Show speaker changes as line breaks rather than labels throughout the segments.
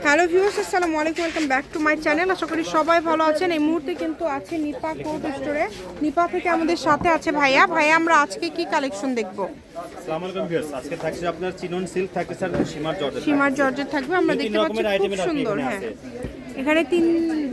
Hello views আসসালামু আলাইকুম welcome back to my channel. আশা করি সবাই ভালো আছেন। এই মুহূর্তে কিন্তু আছে নিপা কোড স্টোরে নিপা থেকে আমাদের সাথে আছে ভাইয়া। ভাইয়া আমরা আজকে কি কালেকশন দেখব?
আসসালামু আলাইকুম ভিউস আজকে থাকছে আপনার চিনন সিল্ক থাকছে স্যার সীমার জর্জেট
সীমার জর্জের থাকবে। আমরা দেখতে পাচ্ছি খুব সুন্দর হ্যাঁ। এখানে তিন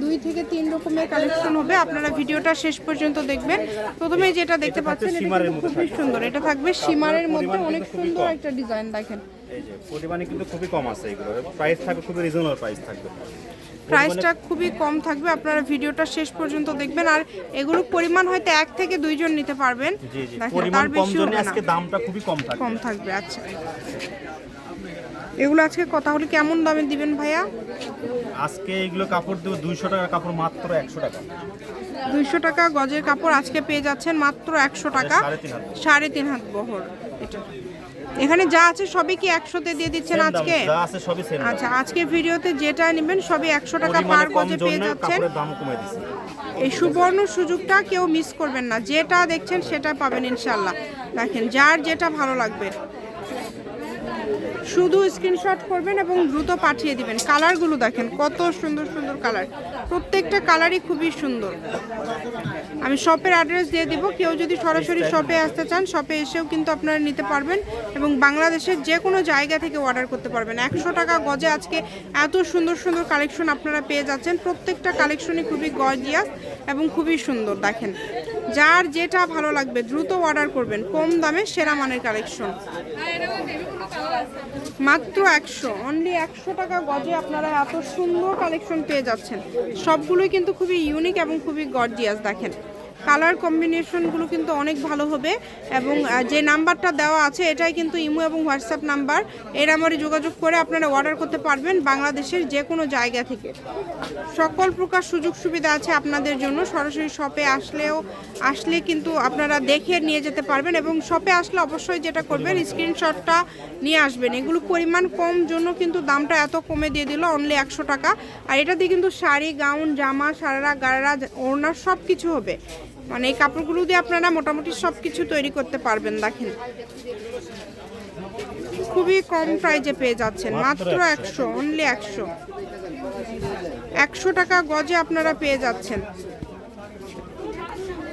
দুই থেকে তিন রকমের কালেকশন হবে। আপনারা ভিডিওটা শেষ পর্যন্ত দেখবেন। প্রথমে যেটা দেখতে পাচ্ছেন এটা কিন্তু খুবই সুন্দর। এটা থাকবে সীমারের মধ্যে অনেক সুন্দর একটা ডিজাইন দেখেন।
এই যে পরিমাণে কিন্তু খুবই কম আছে এগুলো। প্রাইস থাকবে খুবই রিজনেবল প্রাইস থাকবে।
প্রাইসটা খুবই কম থাকবে। আপনারা ভিডিওটা শেষ পর্যন্ত দেখবেন। আর এগুলো পরিমাণ হয়তো এক থেকে দুইজন নিতে পারবেন। দেখেন তার বেশি
আজকে দামটা খুবই কম থাকবে।
কম থাকবে আচ্ছা। এগুলো আজকে কথা হলে কেমন দামে দিবেন ভাইয়া?
আজকে এগুলো কাপড় দেবো দুইশো টাকার কাপড় মাত্র একশো টাকা।
দুইশো টাকা গজের কাপড় আজকে পেয়ে যাচ্ছেন মাত্র একশো টাকা।
সাড়ে তিন হাত।
বহর। এটা। এখানে যা আছে সবই কি একশোতে দিয়ে দিচ্ছেন আজকে?
যা আছে সবই সেম
আচ্ছা আজকে ভিডিওতে যেটা নেবেন সবই একশো টাকা পার গজে পেয়ে যাচ্ছেন। এই সুবর্ণ সুযোগটা কেউ মিস করবেন না। যেটা দেখছেন সেটা পাবেন ইনশাল্লাহ। দেখেন যার যেটা ভালো লাগবে। শুধু স্ক্রিনশট করবেন এবং দ্রুত পাঠিয়ে দিবেন। কালারগুলো দেখেন কত সুন্দর সুন্দর কালার প্রত্যেকটা কালারই খুবই সুন্দর। আমি শপের অ্যাড্রেস দিয়ে দিব। কেউ যদি সরাসরি শপে আসতে চান শপে এসেও কিন্তু আপনারা নিতে পারবেন এবং বাংলাদেশের যে কোনো জায়গা থেকে অর্ডার করতে পারবেন। একশো টাকা গজে আজকে এত সুন্দর সুন্দর কালেকশন আপনারা পেয়ে যাচ্ছেন। প্রত্যেকটা কালেকশনই খুবই গজিয়াস এবং খুবই সুন্দর দেখেন। যার যেটা ভালো লাগবে দ্রুত অর্ডার করবেন। কম দামে সেরা মানের কালেকশন মাত্র একশো। অনলি একশো টাকা গজে আপনারা এত সুন্দর কালেকশন পেয়ে যাচ্ছেন। সবগুলোই কিন্তু খুবই ইউনিক এবং খুবই গর্জিয়াস দেখেন। কালার কম্বিনেশনগুলো কিন্তু অনেক ভালো হবে এবং যে নাম্বারটা দেওয়া আছে এটাই কিন্তু ইমো এবং হোয়াটসঅ্যাপ নাম্বার। এই নাম্বারে যোগাযোগ করে আপনারা অর্ডার করতে পারবেন বাংলাদেশের যে কোনো জায়গা থেকে। সকল প্রকার সুযোগ সুবিধা আছে আপনাদের জন্য। সরাসরি শপে আসলেও, আসলে কিন্তু আপনারা দেখে নিয়ে যেতে পারবেন এবং শপে আসলে অবশ্যই যেটা করবেন, স্ক্রিনশটটা নিয়ে আসবেন। এগুলো পরিমাণ কম জন্য কিন্তু দামটা এত কমে দিয়ে দিল অনলি একশো টাকা। আর এটা দিয়ে কিন্তু শাড়ি, গাউন, জামা, সারারা, গারারা, ওড়না সব কিছু হবে। মানে এই কাপড়গুলো দিয়ে আপনারা মোটামুটি সব কিছু তৈরি করতে পারবেন দেখেন। খুবই কম প্রাইজে পেয়ে যাচ্ছেন মাত্র একশো। অনলি একশো। একশো টাকা গজে আপনারা পেয়ে যাচ্ছেন।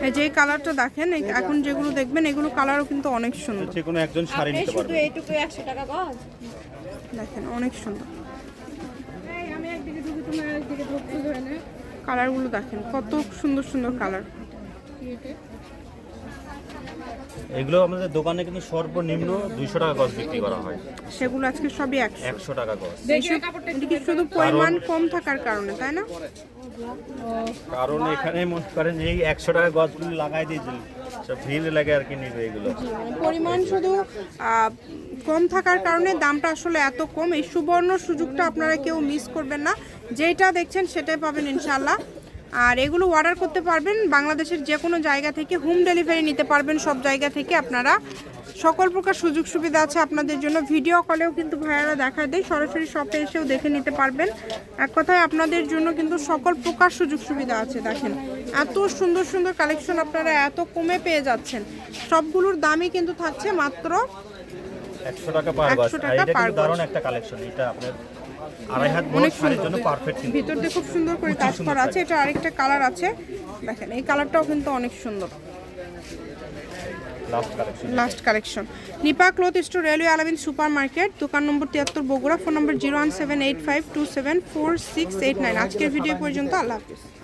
এই যে কালারটা দেখেন এখন যেগুলো দেখবেন এগুলো কালারও কিন্তু অনেক সুন্দর।
যে কোনো একজন শাড়ি নিতে
শুধু এইটুকু একশো টাকা গজ?
দেখেন অনেক সুন্দর।
আমি একদিকে ধরে নে
কালারগুলো দেখেন কত সুন্দর সুন্দর কালার
এগুলো আমাদের দোকানে কিন্তু সর্বনিম্ন দুইশো টাকা গজ বিক্রি করা হয়।
সেগুলো আজকে সবই একশো।
একশো টাকা গজ।
কি শুধু পরিমাণ কম থাকার কারণে তাই না?
কারণ এখানে মনে করেন এই একশো টাকা গছগুলো লাগাই দিয়েছিল ভিড় লাগে আর কি নিবে এগুলো।
পরিমাণ শুধু কম থাকার কারণে দামটা আসলে এত কম। এই সুবর্ণ সুযোগটা আপনারা কেউ মিস করবেন না। যেটা দেখছেন সেটাই পাবেন ইনশাল্লাহ আর এগুলো অর্ডার করতে পারবেন বাংলাদেশের যে কোনো জায়গা থেকে হোম ডেলিভারি নিতে পারবেন সব জায়গা থেকে আপনারা। সকল প্রকার সুযোগ সুবিধা আছে আপনাদের জন্য। ভিডিও কলেও কিন্তু ভাইয়ারা দেখা দেয় সরাসরি শপে এসেও দেখে নিতে পারবেন। এক কথায় আপনাদের জন্য কিন্তু সকল প্রকার সুযোগ সুবিধা আছে দেখেন। এত সুন্দর সুন্দর কালেকশন আপনারা এত কমে পেয়ে যাচ্ছেন। সবগুলোর দামই কিন্তু থাকছে মাত্র
একশো টাকা পার গজ
100
আর
টাকা
একটা কালেকশন এটা আপনার আড়াই হাত
অনেক
শাড়ির। জন্য পারফেক্ট
ভিতর দিয়ে খুব সুন্দর করে কাজ করা আছে। এটা আরেকটা কালার আছে। দেখেন এই কালারটাও কিন্তু অনেক সুন্দর। Last collection Nipa cloth store railway Alamin super market দোকান নম্বর তিয়াত্তর বগুড়া ফোন নম্বর zero one seven eight five two seven four six eight nine. আজকের ভিডিও পর্যন্ত। আল্লাহ হাফিজ।